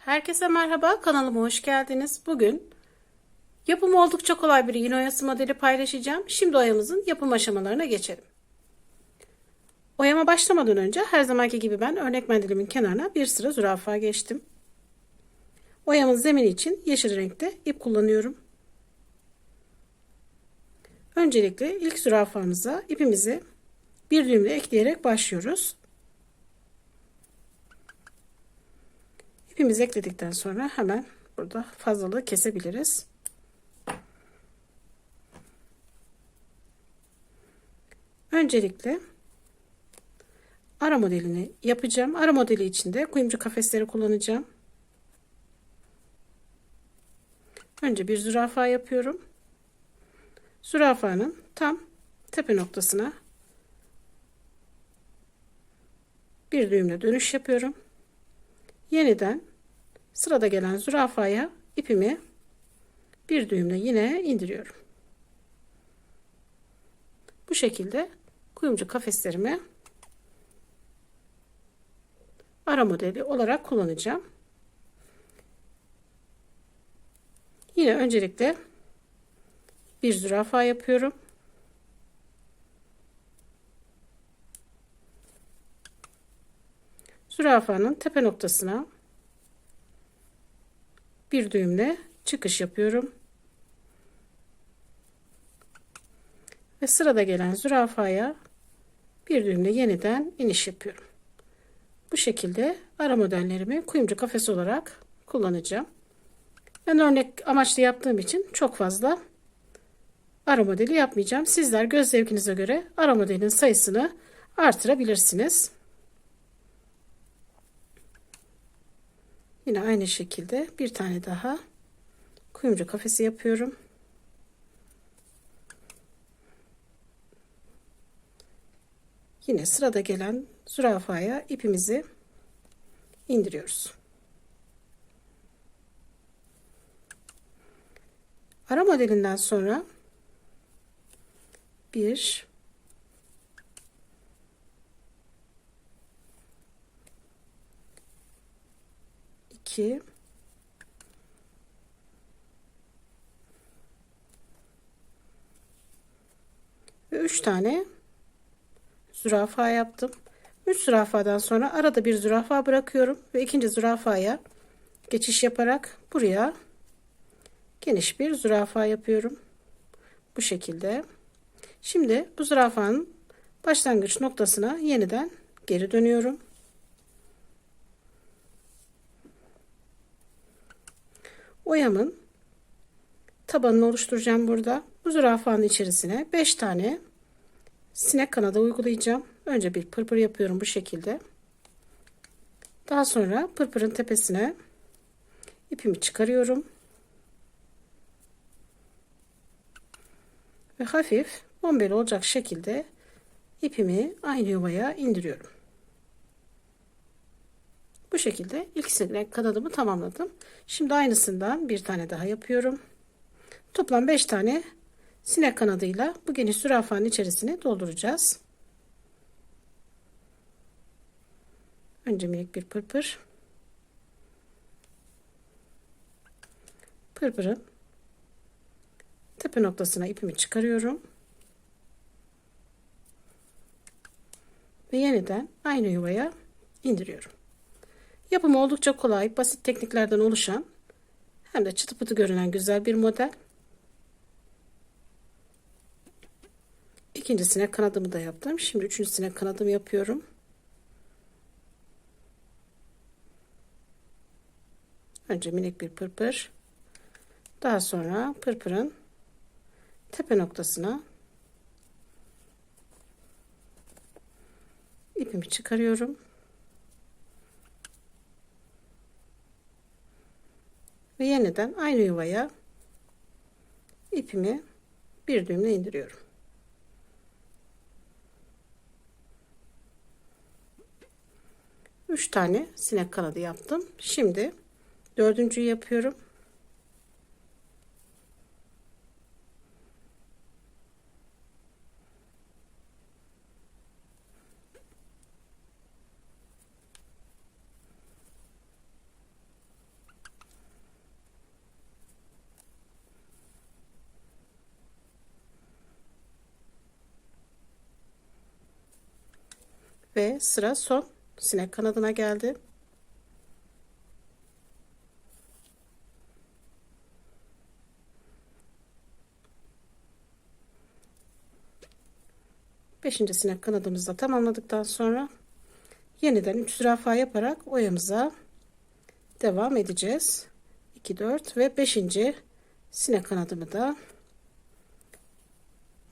Herkese merhaba, kanalıma hoş geldiniz. Bugün yapımı oldukça kolay bir yün oyası modeli paylaşacağım. Şimdi oyamızın yapım aşamalarına geçelim. Oyama başlamadan önce her zamanki gibi ben örnek mendilimin kenarına bir sıra zürafa geçtim. Oyamın zemini için yeşil renkte ip kullanıyorum. Öncelikle ilk zürafamıza ipimizi bir düğümle ekleyerek başlıyoruz. İpimizi ekledikten sonra hemen burada fazlalığı kesebiliriz. Öncelikle ara modelini yapacağım. Ara modeli içinde kuyumcu kafesleri kullanacağım. Önce bir zürafa yapıyorum. Zürafanın tam tepe noktasına bir düğümle dönüş yapıyorum. Yeniden sırada gelen zürafaya ipimi bir düğümle yine indiriyorum. Bu şekilde kuyumcu kafeslerimi ara modeli olarak kullanacağım. Yine öncelikle bir zürafa yapıyorum. Zürafanın tepe noktasına bir düğümle çıkış yapıyorum. Ve sırada gelen zürafaya bir düğümle yeniden iniş yapıyorum. Bu şekilde ara modellerimi kuyumcu kafesi olarak kullanacağım. Ben örnek amaçlı yaptığım için çok fazla ara modeli yapmayacağım. Sizler göz zevkinize göre ara modelin sayısını artırabilirsiniz. Yine aynı şekilde bir tane daha kuyumcu kafesi yapıyorum. Yine sırada gelen zürafaya ipimizi indiriyoruz. Ara modelinden sonra bir 2 ve 3 tane zürafa yaptım. 3 zürafadan sonra arada bir zürafa bırakıyorum ve ikinci zürafaya geçiş yaparak buraya geniş bir zürafa yapıyorum. Bu şekilde. Şimdi bu zürafanın başlangıç noktasına yeniden geri dönüyorum. Oyamın tabanını oluşturacağım burada. Bu zürafanın içerisine 5 tane sinek kanadı uygulayacağım. Önce bir pırpır yapıyorum bu şekilde. Daha sonra pırpırın tepesine ipimi çıkarıyorum. Ve hafif bombeli olacak şekilde ipimi aynı yuvaya indiriyorum. Bu şekilde ilk sinek kanadımı tamamladım. Şimdi aynısından bir tane daha yapıyorum. Toplam 5 tane sinek kanadıyla bu geniş zürafanın içerisine dolduracağız. Önce minik bir pırpır. Pırpırın tepe noktasına ipimi çıkarıyorum. Ve yeniden aynı yuvaya indiriyorum. Yapımı oldukça kolay, basit tekniklerden oluşan hem de çıtı pıtı görünen güzel bir model. İkincisine kanadımı da yaptım. Şimdi üçüncüsüne kanadımı yapıyorum. Önce minik bir pırpır. Daha sonra pırpırın tepe noktasına ipimi çıkarıyorum. Ve yeniden aynı yuvaya ipimi bir düğümle indiriyorum. Üç tane sinek kanadı yaptım. Şimdi dördüncüyü yapıyorum. Ve sıra son sinek kanadına geldi. Beşinci sinek kanadımızı da tamamladıktan sonra yeniden 3 zürafa yaparak oyamıza devam edeceğiz. 2 4 ve 5. sinek kanadımı da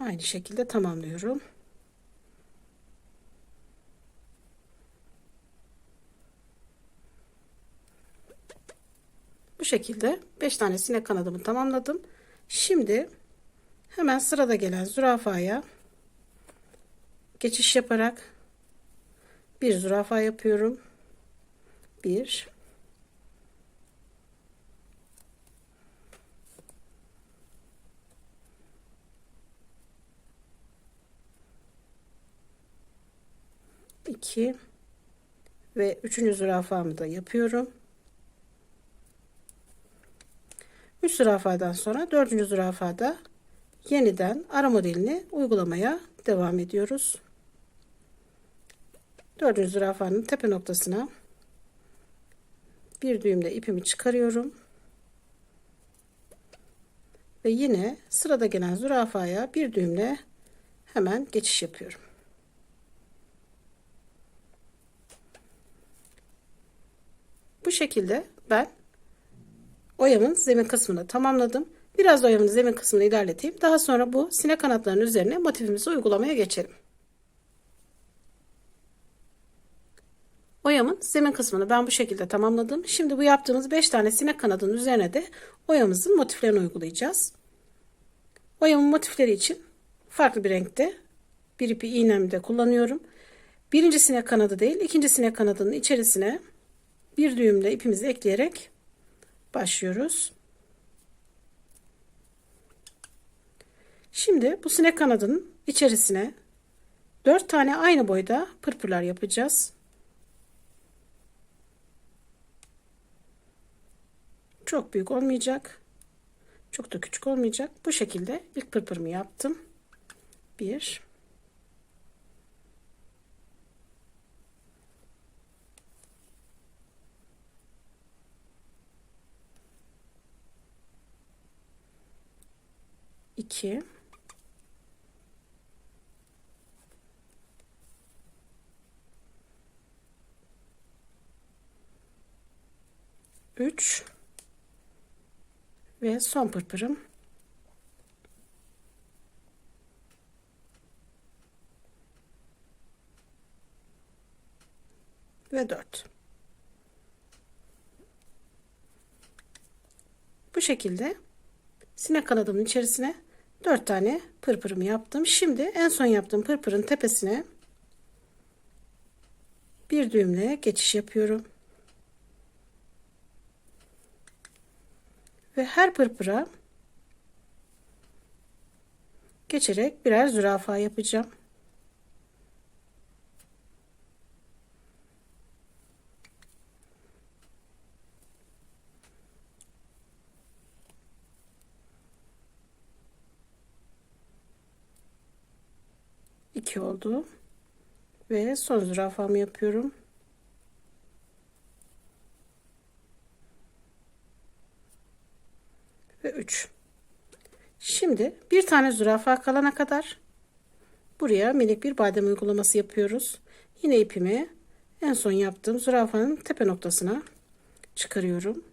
aynı şekilde tamamlıyorum. Şekilde 5 tane sinek kanadımı tamamladım. Şimdi hemen sırada gelen zürafaya geçiş yaparak bir zürafa yapıyorum. Bir iki ve üçüncü zürafamı da yapıyorum. Üç zürafadan sonra dördüncü zürafada yeniden ara modelini uygulamaya devam ediyoruz. Dördüncü zürafanın tepe noktasına bir düğümle ipimi çıkarıyorum. Ve yine sırada gelen zürafaya bir düğümle hemen geçiş yapıyorum. Bu şekilde ben oyamın zemin kısmını tamamladım. Biraz oyamın zemin kısmını ilerleteyim. Daha sonra bu sinek kanatlarının üzerine motifimizi uygulamaya geçelim. Oyamın zemin kısmını ben bu şekilde tamamladım. Şimdi bu yaptığımız 5 tane sinek kanadının üzerine de oyamızın motiflerini uygulayacağız. Oyamın motifleri için farklı bir renkte bir ipi iğnemde kullanıyorum. Birinci sinek kanadı değil, ikinci sinek kanadının içerisine bir düğümle ipimizi ekleyerek başlıyoruz. Şimdi bu sinek kanadının içerisine 4 tane aynı boyda pırpırlar yapacağız. Çok büyük olmayacak. Çok da küçük olmayacak. Bu şekilde ilk pırpırımı yaptım. 1 2 3 ve son pırpırım. Ve 4 bu şekilde sinek kanadımın içerisine 4 tane pırpırımı yaptım şimdi en son yaptığım pırpırın tepesine bir düğümle geçiş yapıyorum ve her pırpıra geçerek birer zürafa yapacağım. İki oldu ve son zürafamı yapıyorum. ve 3. Şimdi bir tane zürafa kalana kadar buraya minik bir badem uygulaması yapıyoruz. Yine ipimi en son yaptığım zürafanın tepe noktasına çıkarıyorum.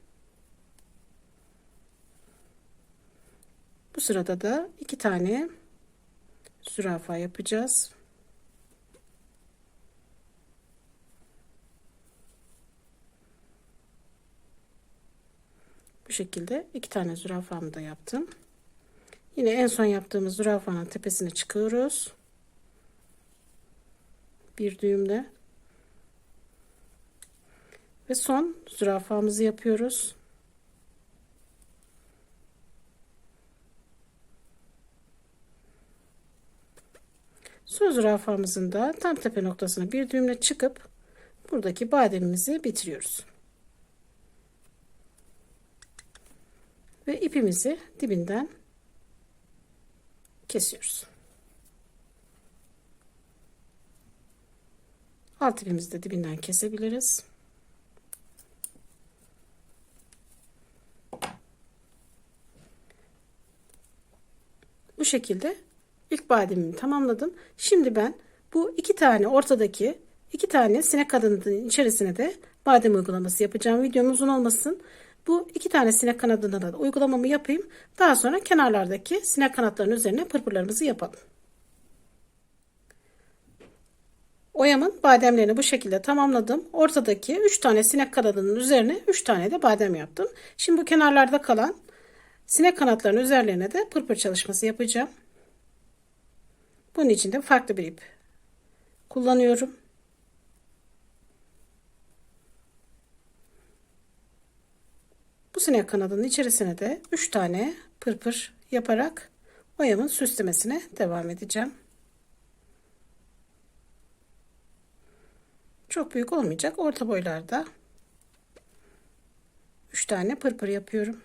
Bu sırada da iki tane zürafa yapacağız. Bu şekilde iki tane zürafamı da yaptım. Yine en son yaptığımız zürafanın tepesine çıkıyoruz. Bir düğümle. Ve son zürafamızı yapıyoruz. Son zürafamızın da tam tepe noktasına bir düğümle çıkıp buradaki bademimizi bitiriyoruz. ve ipimizi dibinden kesiyoruz. Alt ipimizi de dibinden kesebiliriz. Bu şekilde ilk bademimi tamamladım. Şimdi ben bu iki tane ortadaki iki tane sinek kanadının içerisine de badem uygulaması yapacağım. Videom uzun olmasın. Bu iki tane sinek kanadına da uygulamamı yapayım. Daha sonra kenarlardaki sinek kanatlarının üzerine pırpırlarımızı yapalım. Oyamın bademlerini bu şekilde tamamladım. Ortadaki 3 tane sinek kanadının üzerine 3 tane de badem yaptım. Şimdi bu kenarlarda kalan sinek kanatlarının üzerlerine de pırpır çalışması yapacağım. Bunun için de farklı bir ip kullanıyorum. Bu sinek kanadının içerisine de 3 tane pırpır yaparak oyamın süslemesine devam edeceğim. Çok büyük olmayacak. Orta boylarda 3 tane pırpır yapıyorum.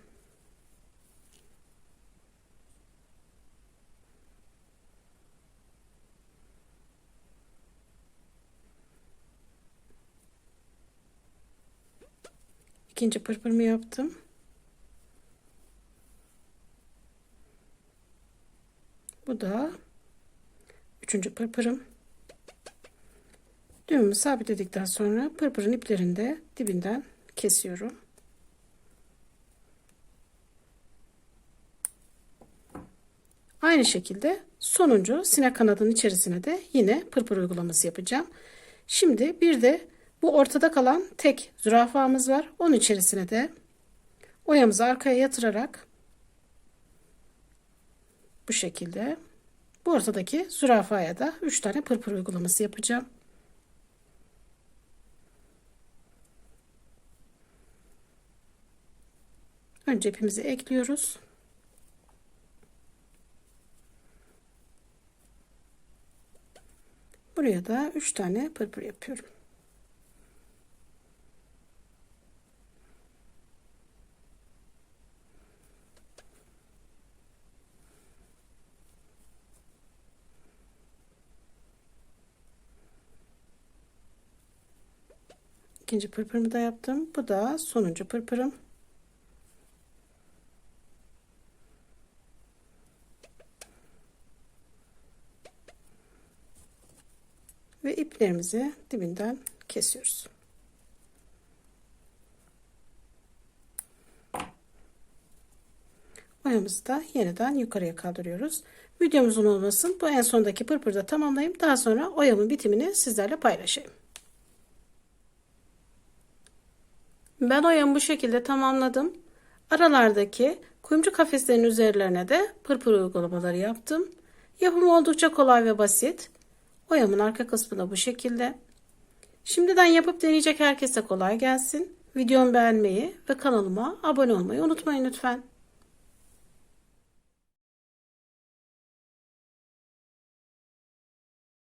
İkinci pırpırımı yaptım. Bu da üçüncü pırpırım. Düğümümü sabitledikten sonra pırpırın iplerini de dibinden kesiyorum. Aynı şekilde sonuncu sinek kanadının içerisine de yine pırpır uygulaması yapacağım. Şimdi bir de bu ortada kalan tek zürafamız var. Onun içerisine de oyamızı arkaya yatırarak bu şekilde bu ortadaki zürafaya da 3 tane pırpır uygulaması yapacağım. Önce ipimizi ekliyoruz. Buraya da 3 tane pırpır yapıyorum. İkinci pırpırımı da yaptım. Bu da sonuncu pırpırım. Ve iplerimizi dibinden kesiyoruz. Oyamızı da yeniden yukarıya kaldırıyoruz. Videomuzun olmasın. Bu en sondaki pırpırda tamamlayayım. Daha sonra oyamın bitimini sizlerle paylaşayım. Ben oyamı bu şekilde tamamladım. Aralardaki kuyumcu kafeslerin üzerlerine de pırpır uygulamaları yaptım. Yapımı oldukça kolay ve basit. Oyamın arka kısmı da bu şekilde. Şimdiden yapıp deneyecek herkese kolay gelsin. Videomu beğenmeyi ve kanalıma abone olmayı unutmayın lütfen.